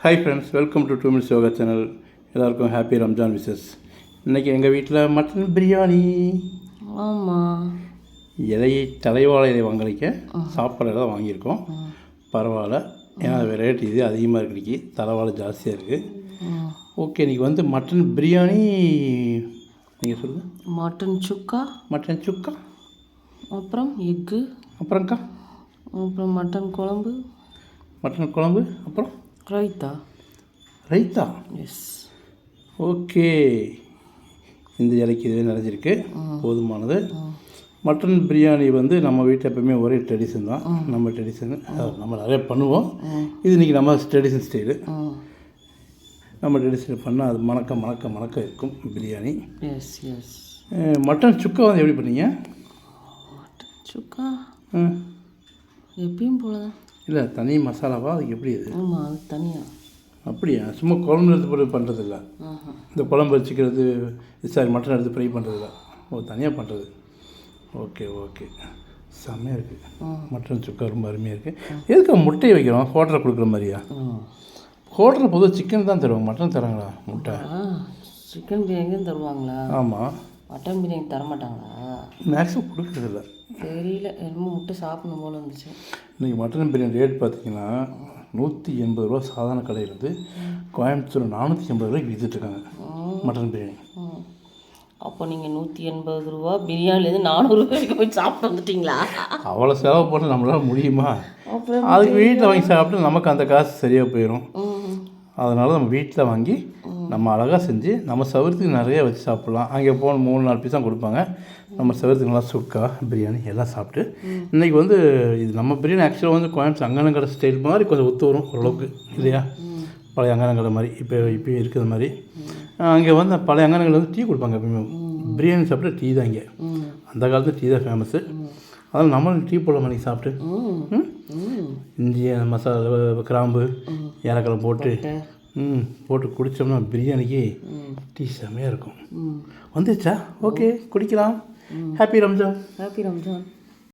Hi friends welcome to two minutes yoga channel எல்லாருக்கும் happy Ramzan wishes இன்றைக்கி எங்கள் வீட்டில் மட்டன் பிரியாணி ஆமாம் இலையை தலைவாழை இலை வாங்கலைக்க சாப்பாடு தான் வாங்கியிருக்கோம். பரவாயில்ல. ஏன்னா ரேட் இது அதிகமாக இருக்கு இன்னைக்கு. தலைவாழை ஜாஸ்தியாக இருக்குது ஓகே இன்றைக்கி வந்து மட்டன் பிரியாணி நீங்கள் சொல்லுங்கள் மட்டன் சுக்கா? மட்டன் சுக்கா. அப்புறம் எக்கு. அப்புறம்க்கா? அப்புறம் மட்டன் குழம்பு. மட்டன் குழம்பு. அப்புறம்? ரைத்தா ரைத்தா எஸ் ஓகே இந்த இலைக்கு இதுவே நிறைஞ்சிருக்கு. போதுமானது. மட்டன் பிரியாணி வந்து நம்ம வீட்டில் எப்பவுமே ஒரே ட்ரெடிஷன் தான். நம்ம ட்ரெடிஷன் நம்ம நிறைய பண்ணுவோம். இது இன்றைக்கி நம்ம ட்ரெடிஷன் ஸ்டைலு நம்ம ட்ரெடிஷன் பண்ணால் அது மணக்க மணக்க மணக்க இருக்கும் biryani yes yes mutton chukka வந்து எப்படி பண்ணீங்க? மட்டன் சுக்கா. எப்பயும் போல தான் இல்லை தனி மசாலாவா? அதுக்கு எப்படி அது? ஆமாம் அது தனியாக அப்படியா? சும்மா குழம்பு எடுத்து போட்டு பண்ணுறதில்ல இந்த குழம்பு வச்சுக்கிறது சாரி மட்டன் எடுத்து ஃப்ரை பண்ணுறதில்ல ஓ தனியாக பண்ணுறது ஓகே ஓகே. செம்மையாக இருக்குது மட்டன் சுக்கா ரொம்ப அருமையாக இருக்குது எதுக்கு முட்டையை வைக்கிறோம்? ஹோட்டலில் கொடுக்குற மாதிரியா? ஹோட்டலில் பொதுவாக சிக்கன் தான் தருவாங்க. மட்டன் தராங்களா முட்டை? சிக்கன் பிரியாணியும் தருவாங்களா? ஆமாம் மட்டன் பிரியாணி தர மாட்டாங்களா மேக்ஸிமம் கொடுக்குறதில்ல. தெரியல. என்னமோ முட்டை சாப்பிடணும் போல இருந்துச்சு. இன்றைக்கி மட்டன் பிரியாணி ரேட் பார்த்தீங்கன்னா நூற்றி எண்பது ரூபா சாதாரண கடையிலேருந்து கோயம்புத்தூர் நானூற்றி எண்பது ரூபாய்க்கு விற்றுட்ருக்காங்க மட்டன் பிரியாணி. அப்போ நீங்கள் நூற்றி எண்பது ரூபா பிரியாணிலேருந்து நானூறு ரூபாய்க்கு போய் சாப்பிட்டு வந்துட்டீங்களா? அவ்வளோ செலவு பண்ண நம்மளால் முடியுமா? அதுக்கு வீட்டில் வாங்கி சாப்பிட்டு நமக்கு அந்த காசு சரியாக போயிடும் அதனால் நம்ம வீட்டில் வாங்கி நம்ம அழகாக செஞ்சு நம்ம சவரத்துக்கு நிறைய வச்சு சாப்பிட்லாம். அங்கே போன மூணு நாலு பீஸ் தான் கொடுப்பாங்க. நம்ம சவரத்துக்கு நல்லா சுக்கா பிரியாணி எல்லாம் சாப்பிட்டு இன்றைக்கி வந்து இது நம்ம பிரியாணி ஆக்சுவலாக வந்து கோயம்புத்தூர் அங்கனங்கடை ஸ்டைல் மாதிரி கொஞ்சம் ஒத்து வரும் ஓரளவுக்கு இல்லையா? பழைய அங்கனங்கடை மாதிரி இப்போ இப்போயும் இருக்கிற மாதிரி. அங்கே வந்து பழைய அங்கனங்கடை வந்து டீ கொடுப்பாங்க எப்பயுமே. பிரியாணி சாப்பிட்டு டீ தான் இங்கே. அந்த காலத்தில் டீ தான் ஃபேமஸ்ஸு அதனால் நம்மளும் டீ போட மாதிரி சாப்பிட்டு? இஞ்சி மசாலா கிராம்பு ஏலக்காய் போட்டு ம் போட்டு குடித்தோம்னா பிரியாணிக்கு டீ செம்மையாக இருக்கும். வந்துச்சா? ஓகே குடிக்கலாம். Happy Ramzan happy Ramzan